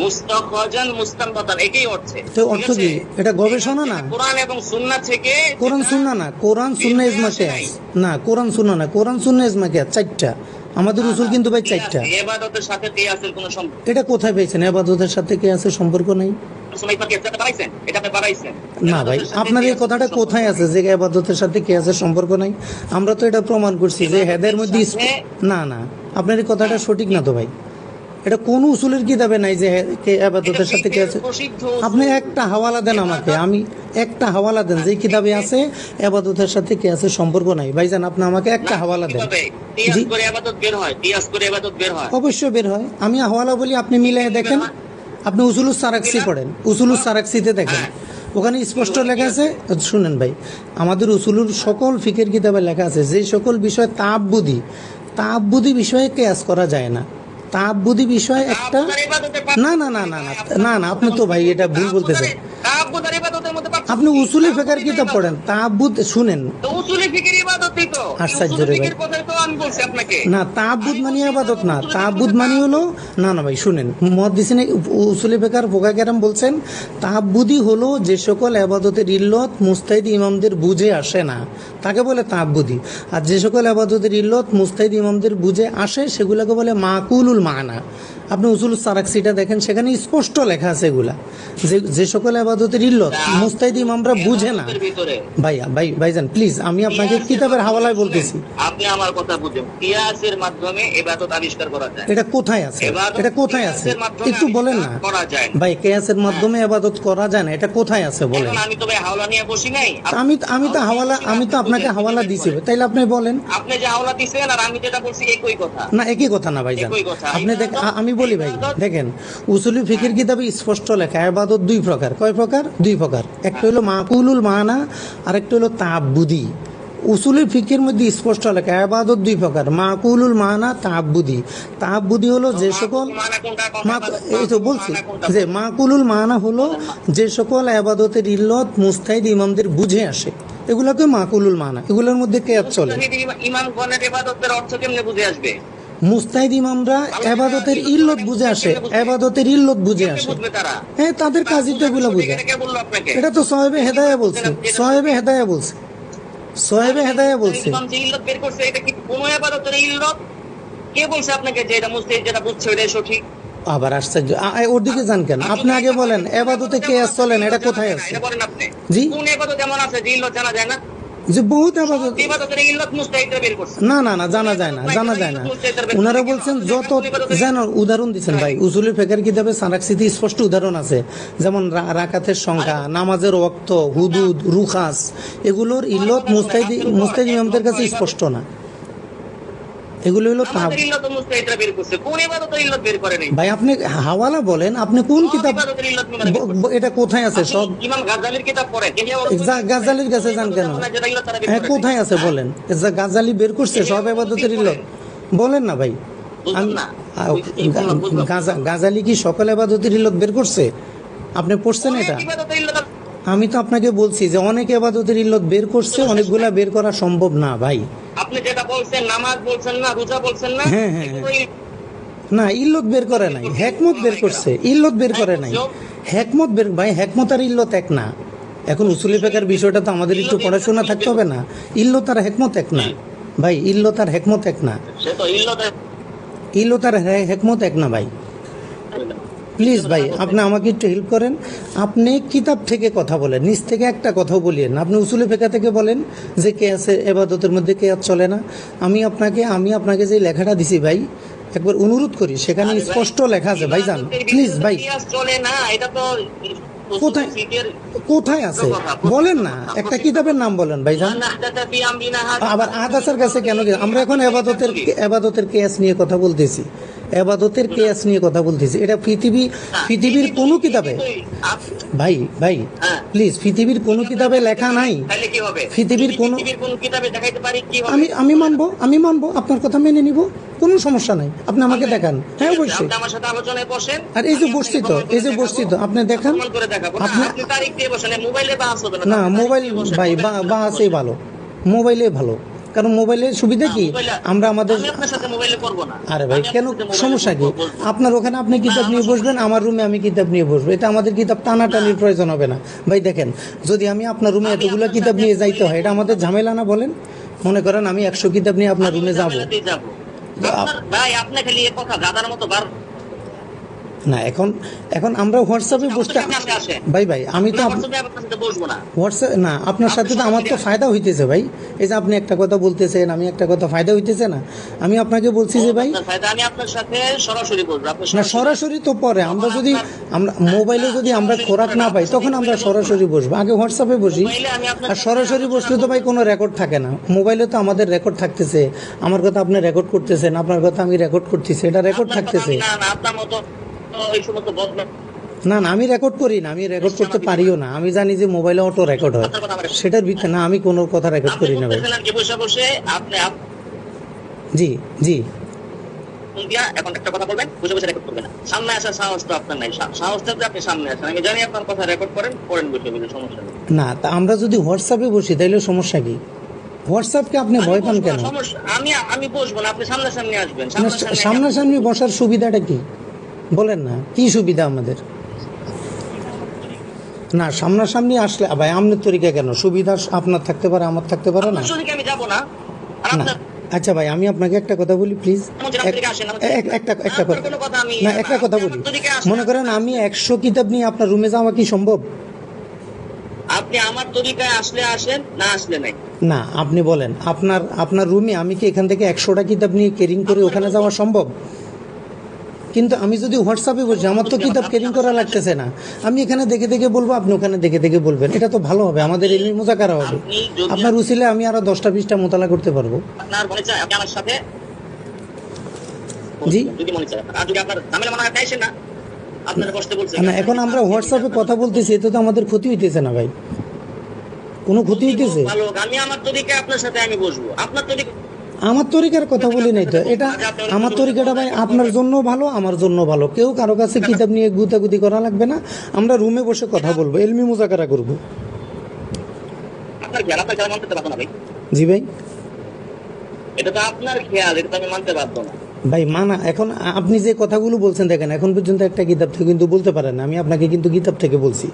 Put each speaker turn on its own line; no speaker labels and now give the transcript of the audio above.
মুস্তাখাজান মুস্তানবাতান একই অর্থে।
তো অর্থ কি? এটা গবেষণা না?
কোরআন এবং সুন্নাহ থেকে
কোরআন
যেটা
না। কোরআন সুন্না ইজমা না কোরআন সুন্না না। কোরআন সুন্না ইজমা কে? চারটা। আমাদের উসুল কিন্তু ভাই চারটা।
ইবাদতের সাথে কিয়াসের কোনো সম্পর্ক?
এটা কোথায় পেয়েছেন? আবাদতের সাথে কে আছে সম্পর্ক নাই? না ভাই আপনার এই কথাটা কোথায় আছে যে আবাদতের সাথে কে আছে সম্পর্ক নাই? আমরা তো এটা প্রমাণ করছি যে হেদের মধ্যে না না। আপনার এই কথাটা সঠিক না তো ভাই। এটা কোন উসুলের কিতাবে নাই যে কে আবাদতের সাথে কে আছে? আপনি একটা হাওয়ালা দেন আমাকে আমি একটা হাওয়ালা দেন যে কিতাবে আছে আবাদতের সাথে কে আছে সম্পর্ক নাই। ভাইজান আপনি আমাকে একটা হাওয়ালা দেন।
হয় হয়।
অবশ্যই বের হয়। আমি হাওয়ালা বলি আপনি মিলাই দেখেন। আপনি উসুলুস সারাক্সি পড়েন। উসুলুস সারাক্সিতে দেখেন। ওখানে স্পষ্ট লেখা আছে। শুনেন ভাই আমাদের উসুলুর সকল ফিকের কিতাবে লেখা আছে যে সকল বিষয় তাপবুদি তাপবুদি বিষয়ে কেয়াস করা যায় না। তাপবুদি বিষয় একটা না না না না না না না আপনি তো ভাই এটা ভুল বলতেছেন
তাহাজ্জুদের ইবাদতের মধ্যে পার্থক্য
আপনি? উসুলি ফেকার কিতাব পড়েন তাবুদ শুনেন।
তো উসুলি ফিকির ইবাদতই তো
আশ্চর্য রে ভাই।
কথাই তো আমি বলছি আপনাকে।
না তাবুদ মানে আবাদত না। তাবুদ মানে হলো না না ভাই শুনেন। মহাদিসিনে উসুলি ফেকার ফোকা কেরাম বলছেন তাবুদি হলো যে সকল আবাদতের ইল্লত মুস্তাহিদ ইমামদের বুঝে আসে না। তাকে বলে তাবুদি আর যে সকল আবাদতের ইল্লত মুস্তাহিদ ইমামদের বুঝে আসে সেগুলোকে বলে মাকুলুল মানা। আপনি উসুল সারাক্সিটা দেখেন সেখানে স্পষ্ট লেখা আছে এগুলা। যে যে সকল আবাদতের ইল্লত মুস্তাহিদ ইমামরা বুঝে না।
ভিতরে।
ভাই ভাই ভাইজান প্লিজ আমি আপনাকে কিতাবের হাওয়ালায় বলতেছি।
আপনি আমার কথা বুঝেন। কিয়াসের মাধ্যমে ইবাদত আবিষ্কার করা যায়।
এটা কোথায় আছে? এটা কোথায় আছে? একটু বলেন না। ভাই কেয়াসের মাধ্যমে আবাদত করা যায় না এটা কোথায় আছে বলেন।
আমি তো ভাই হাওলা নিয়ে বসি নাই।
আমি আমি তো হাওয়ালা আমি তো আপনাকে হাওয়ালা দিছি। তাইলে আপনি বলেন।
আপনি যে হাওলা দিছেন আর আমি যেটা বলছি একই কথা।
না একই কথা না ভাইজান।
একই কথা।
আপনি দেখ আমি বলি ভাই, দেখেন, উসুলি ফিকির কিতাবে স্পষ্ট লেখা আবাদত দুই প্রকার। কয় প্রকার? দুই প্রকার। একটা হলো মাকুলুল মানা আর একটা হলো তাবুদি উসুলি ফিকির মধ্যে স্পষ্ট লেখা আবাদত দুই প্রকার। মাকুলুল মানা তাবুদি তাবুদি হলো যে সকল এই তো বলছি? যে মাকুলুল মানা হলো যে সকল আবাদতের ইল্লত মুস্তাহিদ ইমামদের বুঝে আসে। এগুলোকে মাকুলুল মানা। এগুলোর মধ্যে কেয়াত চলে।
ইমামগণের ইবাদতের অর্থ কেমনে বুঝে আসবে?
মুস্তাহিদ ইমামরা ইল্লত বুঝে আসে ইল্লত বুঝে আসে। হ্যাঁ তাদের কাজই তো এগুলো বুঝে।
এটা
তো সোহেবে হেদায়া বলছে সোহেবে হেদায়া বলছে। সোহেবে হেদায়া বলছে।
কি বলছে আপনাকে যে এটা মুস্তাহিদ যেটা বুঝছে সঠিক?
আবার আশ্চর্য। ওর দিকে যান কেন? আপনি আগে বলেন এবাদতে কে চলেন এটা কোথায় আছে?
আপনি।
জি।
কোন ইবাদত এমন আছে যে ইল্লত জানা যায় না?
যে বহুত না না না জানা যায় না জানা যায় না। ওনারা বলছেন যত যেন উদাহরণ দিচ্ছেন ভাই উজুলি ফেকার কিতাবে সারাকসিতে স্পষ্ট উদাহরণ আছে। যেমন রাকাতের সংখ্যা নামাজের অক্ত হুদুদ রুখাস এগুলোর ইল্লত মুস্তাইদি মুস্তাহিদ ইমামদের কাছে স্পষ্ট না। এগুলো হলো ভাই আপনি হাওয়ালা বলেন আপনি কোন কিতাব
মানে
এটা কোথায় আছে? সব
আপনি ইমাম গাজ্জালির কিতাব পড়েন তিনি আবার
গা- গাজ্জালির কাছে যান কেন? হ্যাঁ কোথায় আছে বলেন? গাজালি বের করছে সব আবাদতের ইল্লত। বলেন না ভাই। গাজালি কি সকল আবাদতের ইল্লত বের করছে? আপনি পড়ছেন এটা। আমি তো আপনাকে বলছি যে অনেক আবাদতের ইল্লত বের করছে অনেকগুলা বের করা সম্ভব না ভাই।
আপনি যেটা বলছেন নামাজ বলছেন না রোজা বলছেন না
হ্যাঁ, হ্যাঁ, না ইল্লত বের করে নাই হেকমত বের করছে ইল্লত বের করে নাই। হেকমত বের ভাই হেকমত আর ইল্লত এক না। এখন উসুলি ফেকার বিষয়টা তো আমাদের একটু পড়াশোনা থাকতে হবে না। ইল্লত আর হেকমত এক না। ভাই ইল্লত আর হেকমত এক না। ইল্লত আর হেকমত এক না ভাই। প্লিজ ভাই আপনি আমাকে একটু হেল্প করেন। আপনি কিতাব থেকে কথা বলেন নিজ থেকে একটা কথাও বলিয়েন আপনি উসুলে ফেকা থেকে বলেন যে কে আছে এবাদতের মধ্যে কে চলে না। আমি আপনাকে আমি আপনাকে যে লেখাটা দিছি ভাই একবার অনুরোধ করি সেখানে স্পষ্ট লেখা আছে ভাই যান প্লিজ ভাই।
চলে না এটা তো
কোথায়? কোথায় আছে? বলেন না একটা কিতাবের নাম বলেন ভাই আবার আদাসের কাছে কেন আমরা এখন এবাদতের এবাদতের কেয়াস নিয়ে কথা বলতেছি। এবাদতের কেয়াস নিয়ে কথা বলতেছি। এটা পৃথিবী পৃথিবীর কোনো কিতাবে? ভাই ভাই
হ্যাঁ।
প্লিজ পৃথিবীর কোনো কিতাবে লেখা নাই। পৃথিবীর কোনো-
কোন কিতাবে দেখাইতে পারি?
আমি আমি মানবো আমি মানবো আপনার কথা মেনে নিব কোনো সমস্যা নাই। আপনি আমাকে দেখান। হ্যাঁ অবশ্যই। আর এই যে বসছি তো এই যে বসছি তো আপনি দেখান।
না,
আপনি-
মোবাইলে না
ভাই বা। আছেই ভালো। মোবাইলে ভালো। কারণ মোবাইলের সুবিধা কি? আমরা আমাদের আরে ভাই কেন? সমস্যা কি। আপনার ওখানে আপনি কিতাব নিয়ে বসবেন আমার রুমে আমি কিতাব নিয়ে বসবো। এটা আমাদের কিতাব টানাটানির প্রয়োজন হবে না। ভাই দেখেন যদি আমি আপনার রুমে এতগুলো কিতাব নিয়ে যাইতে হয় এটা আমাদের ঝামেলা না বলেন? মনে করেন আমি একশো কিতাব নিয়ে আপনার রুমে যাব।
ভাই আপনি খালি কথা গাদার মতো বার
না এখন এখন আমরা হোয়াটসঅ্যাপে বসতে। ভাই ভাই আমি তো
হোয়াটসঅ্যাপে না।
আপনার সাথে তো আমার তো ফায়দা হইতেছে ভাই। এই যে আপনি একটা কথা বলতেছেন আমি একটা কথা ফায়দা হইতেছে না। আমি আপনাকে বলছি যে ভাই
আমি আপনার সাথে সরাসরি বলব
না সরাসরি তো পরে। আমরা যদি আমরা মোবাইলে যদি আমরা খোরাক না পাই তখন আমরা সরাসরি বসবো। আগে হোয়াটসঅ্যাপে বসি। আর সরাসরি বসলে তো ভাই কোনো রেকর্ড থাকে না। মোবাইলে তো আমাদের রেকর্ড থাকতেছে। আমার কথা আপনি রেকর্ড করতেছেন আপনার কথা আমি রেকর্ড করতেছি এটা রেকর্ড থাকতেছে।
না, না, আপনার মতো ওই সমস্ত বদনাম
না। না আমি রেকর্ড করি না আমি রেকর্ড করতে পারিও না। আমি জানি যে মোবাইলে অটো রেকর্ড হয়।
আমার
সেটার ভিতরে না আমি কোনো কথা রেকর্ড করি না ভাই।
বসে বসে আপনি
জি জি।
এখন একটা কথা বলবেন বসে বসে রেকর্ড করবেন সামনে আসার সাহস তো আপনার নাই। সাহস থাকলে আপনি সামনে আসেন আমি জানি আপনার কথা রেকর্ড করেন করেন বসে বসে সমস্যা নেই।
না তা আমরা যদি হোয়াটসঅ্যাপে বসি তাইলে সমস্যা কি? হোয়াটসঅ্যাপকে আপনি ভয় পান কেন?
আমি আমি বসবো না আপনি সামনাসামনি আসবেন। সামনাসামনি
বসার সুবিধাটা কি? বলেন না কি সুবিধা আমাদের? না সামনাসামনি আসলে ভাই আমনের তরিকা কেন? সুবিধা আপনার থাকতে পারে আমার থাকতে পারে না?
না?
আচ্ছা ভাই আমি আপনাকে একটা কথা বলি প্লিজ একটা একটা কথা না একটা কথা বলি। মনে করেন আমি একশো কিতাব নিয়ে আপনার রুমে যাওয়া কি সম্ভব?
আপনি আমার তরিকায় আসলে আসেন না আসলে নাই?
না আপনি বলেন আপনার আপনার রুমে আমি কি এখান থেকে একশোটা কিতাব নিয়ে কেরিং করে ওখানে যাওয়া সম্ভব? কিন্তু আমি যদি হোয়াটসঅ্যাপে বসি আমার তো কিতাব কেরিং করা লাগতেছে না। আমি এখানে দেখে দেখে বলব আপনি ওখানে দেখে দেখে বলবেন। এটা তো ভালো হবে আমাদের এলমি মোজাকারা হবে। আপনার উচিলে আমি আরও দশটা বিশটা মোতালা করতে পারব।
আপনার মনে চায় আপনি আমার সাথে?
জি।
যদি মনে চায় আর যদি আপনার ঝামেলা মনে হয় না।
এখন আমরা হোয়াটসঅ্যাপে কথা বলতেছি এতে তো আমাদের ক্ষতি হইতেছে না ভাই। কোনো ক্ষতি হইতেছে?
আমি আমার আপনার সাথে আমি বসবো। আপনার তরিকা
আমার তরিকার কথা বলি নাই তো। এটা আমার তরিকাটা ভাই আপনার জন্য ভালো আমার জন্য ভালো। কেউ কারও কাছে কিতাব নিয়ে গুতাগুতি করা লাগবে না। আমরা রুমে বসে কথা বলব এলমি মোজাকারা করব। জি ভাই।
এটা তো আপনার খেয়াল এটা আমি মানতে পারব না।
ভাই মানা এখন আপনি যে কথাগুলো বলছেন দেখেন এখন পর্যন্ত একটা কিতাব থেকে কিন্তু বলতে পারেন না। আমি আপনাকে কিন্তু কিতাব থেকে বলছি।